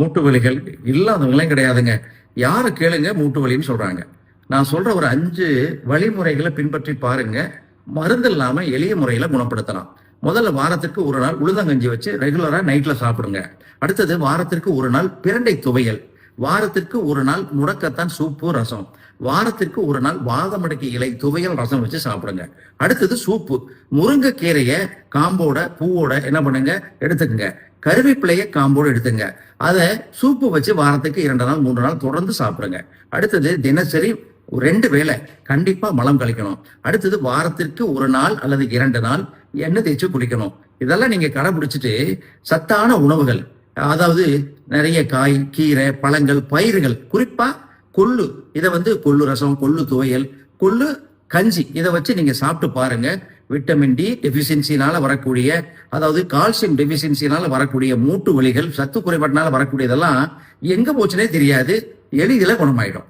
மூட்டு வலிகள் இல்லாதவங்களாம் கிடையாதுங்க. யாரை கேளுங்க மூட்டு வலின்னு சொல்றாங்க. நான் சொல்ற ஒரு அஞ்சு வழிமுறைகளை பின்பற்றி பாருங்க. மருந்து இல்லாம எளிய முறையில குணப்படுத்தலாம். முதல்ல வாரத்திற்கு ஒரு நாள் உளுந்தங்கஞ்சி வச்சு ரெகுலரா நைட்ல சாப்பிடுங்க. அடுத்தது வாரத்திற்கு ஒரு நாள் பிரண்டை துவையல். வாரத்திற்கு ஒரு நாள் முடக்கத்தான் சூப்பு ரசம். வாரத்திற்கு ஒரு நாள் வாதமடக்கி இலை துவையல் ரசம் வச்சு சாப்பிடுங்க. அடுத்தது சூப்பு. முருங்கைக்கீரைய காம்போட பூவோட என்ன பண்ணுங்க? எடுத்துக்கங்க. கருவேப்பிலைய காம்போடு எடுத்துங்க. அதை சூப்பு வச்சு வாரத்துக்கு இரண்டு நாள் மூன்று நாள் தொடர்ந்து சாப்பிடுங்க. அடுத்தது தினசரி ரெண்டு வேளை கண்டிப்பா மலம் கழிக்கணும். அடுத்தது வாரத்திற்கு ஒரு நாள் அல்லது இரண்டு நாள் எண்ணெய் தேய்ச்சி குளிக்கணும். இதெல்லாம் நீங்க கடைபிடிச்சிட்டு சத்தான உணவுகள் அதாவது நிறைய காய் கீரை பழங்கள் பயிர்கள் குறிப்பா கொள்ளு. இதை வந்து கொள்ளு ரசம் கொள்ளு துவையல் கொள்ளு கஞ்சி. இதை வச்சு நீங்க சாப்பிட்டு பாருங்க. விட்டமின் டி டெபிசியன்சினால வரக்கூடிய அதாவது கால்சியம் டெபிசியன்சினால வரக்கூடிய மூட்டு வலிகள் சத்து குறைபாட்டினால வரக்கூடியதெல்லாம் எங்க போச்சுனே தெரியாது. எளிதில் குணமாயிடும்.